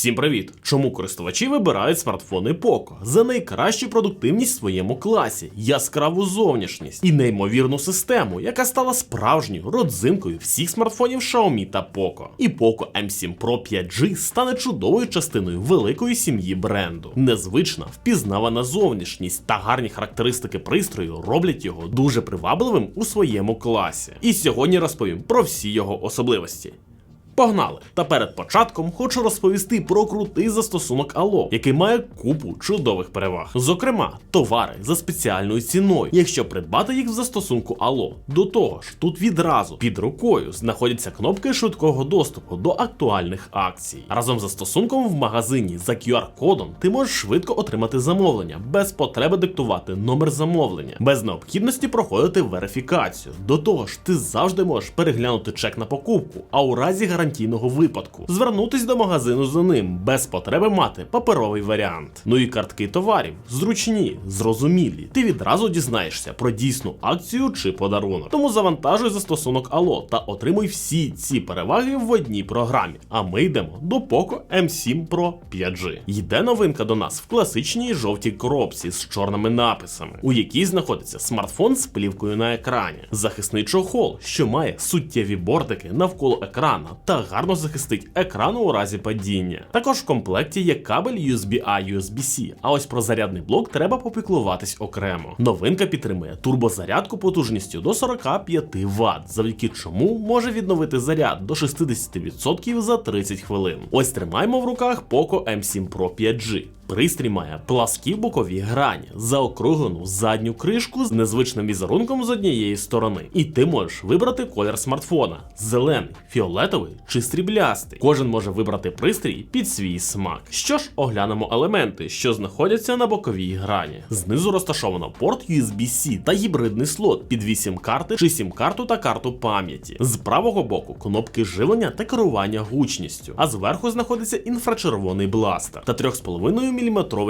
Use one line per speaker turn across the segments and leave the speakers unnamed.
Всім привіт! Чому користувачі вибирають смартфони Poco за найкращу продуктивність в своєму класі, яскраву зовнішність і неймовірну систему, яка стала справжньою родзинкою всіх смартфонів Xiaomi та Poco. І Poco M7 Pro 5G стане чудовою частиною великої сім'ї бренду. Незвична, впізнавана зовнішність та гарні характеристики пристрою роблять його дуже привабливим у своєму класі. І сьогодні розповім про всі його особливості. Погнали! Та перед початком хочу розповісти про крутий застосунок Allo, який має купу чудових переваг. Зокрема, товари за спеціальною ціною, якщо придбати їх в застосунку Allo. До того ж, тут відразу під рукою знаходяться кнопки швидкого доступу до актуальних акцій. Разом з застосунком в магазині за QR-кодом ти можеш швидко отримати замовлення без потреби диктувати номер замовлення, без необхідності проходити верифікацію. До того ж, ти завжди можеш переглянути чек на покупку, а у разі гарантійного випадку звернутись до магазину за ним без потреби мати паперовий варіант. Ну і картки товарів зручні, зрозумілі. Ти відразу дізнаєшся про дійсну акцію чи подарунок. Тому завантажуй застосунок Allo та отримуй всі ці переваги в одній програмі. А ми йдемо до Poco M7 Pro 5G. Йде новинка до нас в класичній жовтій коробці з чорними написами, у якій знаходиться смартфон з плівкою на екрані, захисний чохол, що має суттєві бортики навколо екрана та гарно захистить екран у разі падіння. Також в комплекті є кабель USB-A USB-C, а ось про зарядний блок треба попіклуватись окремо. Новинка підтримує турбозарядку потужністю до 45 Вт, завдяки чому може відновити заряд до 60% за 30 хвилин. Ось тримаємо в руках Poco M7 Pro 5G. Пристрій має пласкі бокові грані, заокруглену задню кришку з незвичним візерунком з однієї сторони. І ти можеш вибрати колір смартфона: зелений, фіолетовий чи сріблястий. Кожен може вибрати пристрій під свій смак. Що ж, оглянемо елементи, що знаходяться на боковій грані. Знизу розташовано порт USB-C та гібридний слот під 8 карти чи сім-карту та карту пам'яті. З правого боку кнопки живлення та керування гучністю, а зверху знаходиться інфрачервоний бластер та 3,5 мм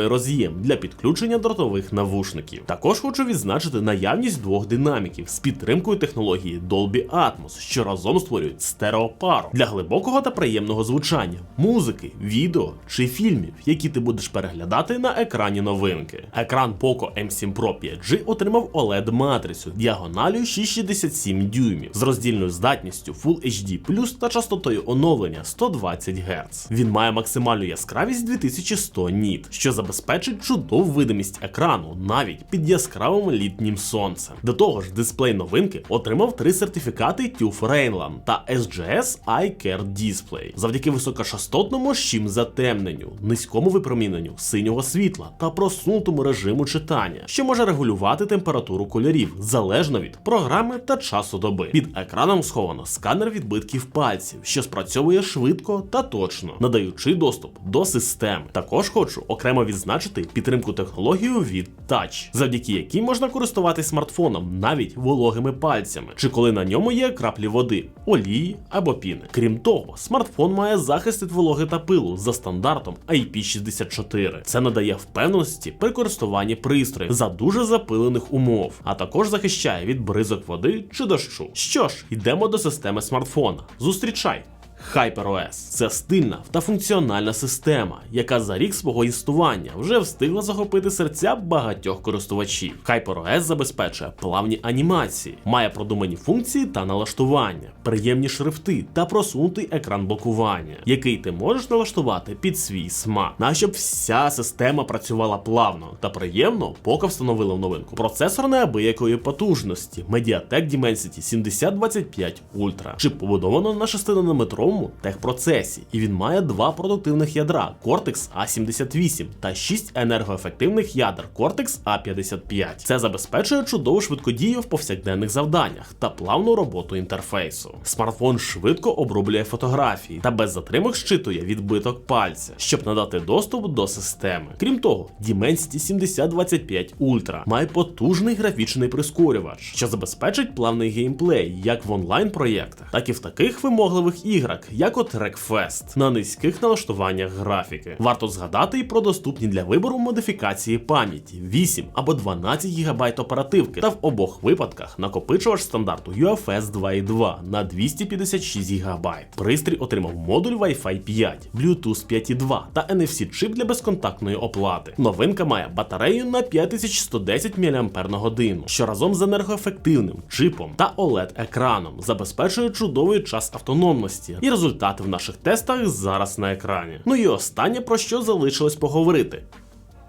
роз'єм для підключення дротових навушників. Також хочу відзначити наявність двох динаміків з підтримкою технології Dolby Atmos, що разом створюють стереопару для глибокого та приємного звучання, музики, відео чи фільмів, які ти будеш переглядати на екрані новинки. Екран Poco M7 Pro 5G отримав oled матрицю діагоналю 6,67 дюймів з роздільною здатністю Full HD та частотою оновлення 120 Гц. Він має максимальну яскравість 2100 ніт, що забезпечить чудову видимість екрану навіть під яскравим літнім сонцем. До того ж, дисплей новинки отримав три сертифікати TÜV Rheinland та SGS iCare Display завдяки високочастотному щим затемненню, низькому випроміненню синього світла та просунутому режиму читання, що може регулювати температуру кольорів залежно від програми та часу доби. Під екраном сховано сканер відбитків пальців, що спрацьовує швидко та точно, надаючи доступ до системи. Також хочу окремо відзначити підтримку технологію від Touch, завдяки якій можна користуватись смартфоном навіть вологими пальцями, чи коли на ньому є краплі води, олії або піни. Крім того, смартфон має захист від вологи та пилу за стандартом IP64. Це надає впевненості при користуванні пристроєм за дуже запилених умов, а також захищає від бризок води чи дощу. Що ж, йдемо до системи смартфона. Зустрічай! HyperOS – це стильна та функціональна система, яка за рік свого існування вже встигла захопити серця багатьох користувачів. HyperOS забезпечує плавні анімації, має продумані функції та налаштування, приємні шрифти та просунутий екран блокування, який ти можеш налаштувати під свій смак. На щоб вся система працювала плавно та приємно, поки встановили в новинку процесор неабиякої потужності Mediatek Dimensity 7025 Ultra, чип побудовано на 6-нанометровому техпроцесі, і він має два продуктивних ядра Cortex A78 та 6 енергоефективних ядер Cortex A55. Це забезпечує чудову швидкодію в повсякденних завданнях та плавну роботу інтерфейсу. Смартфон швидко оброблює фотографії та без затримок щитує відбиток пальця, щоб надати доступ до системи. Крім того, Dimensity 7025 Ultra має потужний графічний прискорювач, що забезпечить плавний геймплей як в онлайн-проєктах, так і в таких вимогливих іграх, як от Wreckfest, на низьких налаштуваннях графіки. Варто згадати і про доступні для вибору модифікації пам'яті 8 або 12 ГБ оперативки, та в обох випадках накопичувач стандарту UFS 2.2 на 256 ГБ. Пристрій отримав модуль Wi-Fi 5, Bluetooth 5.2 та NFC чип для безконтактної оплати. Новинка має батарею на 5110 мАч, що разом з енергоефективним чипом та OLED-екраном забезпечує чудовий час автономності. І результати в наших тестах зараз на екрані. Ну і останнє про що залишилось поговорити.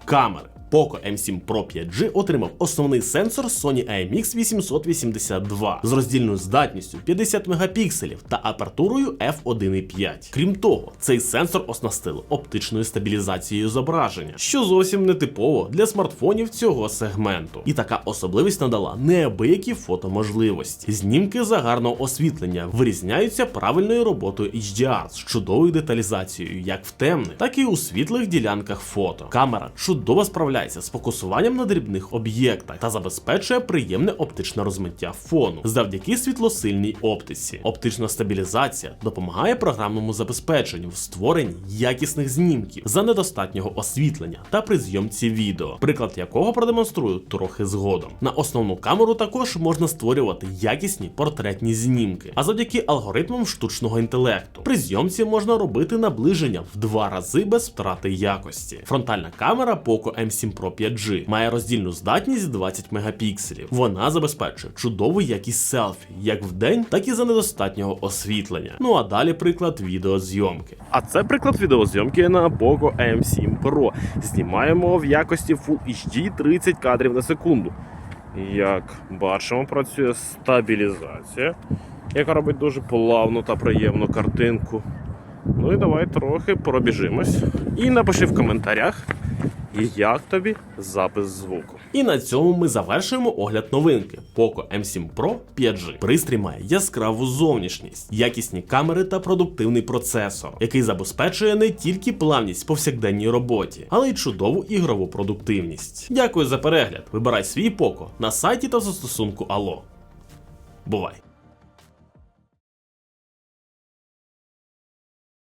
Камери. Poco M7 Pro 5G отримав основний сенсор Sony IMX 882 з роздільною здатністю 50 мегапікселів та апертурою f1.5. Крім того, цей сенсор оснастили оптичною стабілізацією зображення, що зовсім не типово для смартфонів цього сегменту. І така особливість надала неабиякі фотоможливості. Знімки за гарного освітлення вирізняються правильною роботою HDR з чудовою деталізацією як в темних, так і у світлих ділянках фото. Камера чудово справляється з фокусуванням на дрібних об'єктах та забезпечує приємне оптичне розмиття фону завдяки світлосильній оптиці. Оптична стабілізація допомагає програмному забезпеченню в створенні якісних знімків за недостатнього освітлення та при зйомці відео, приклад якого продемонструю трохи згодом. На основну камеру також можна створювати якісні портретні знімки, а завдяки алгоритмам штучного інтелекту. При зйомці можна робити наближення в два рази без втрати якості. Фронтальна камера Poco M7 Pro 5G має роздільну здатність 20 мегапікселів. Вона забезпечує чудову якість селфі як вдень, так і за недостатнього освітлення. Ну а далі приклад відеозйомки. А це приклад відеозйомки на Poco M7 Pro. Знімаємо в якості Full HD 30 кадрів на секунду. Як бачимо, працює стабілізація, яка робить дуже плавну та приємну картинку. Ну і давай трохи пробіжимось. І напиши в коментарях, як тобі запис звуку. І на цьому ми завершуємо огляд новинки Poco M7 Pro 5G. Пристрій має яскраву зовнішність, якісні камери та продуктивний процесор, який забезпечує не тільки плавність в повсякденній роботі, але й чудову ігрову продуктивність. Дякую за перегляд. Вибирай свій Poco на сайті та застосунку Allo. Бувай!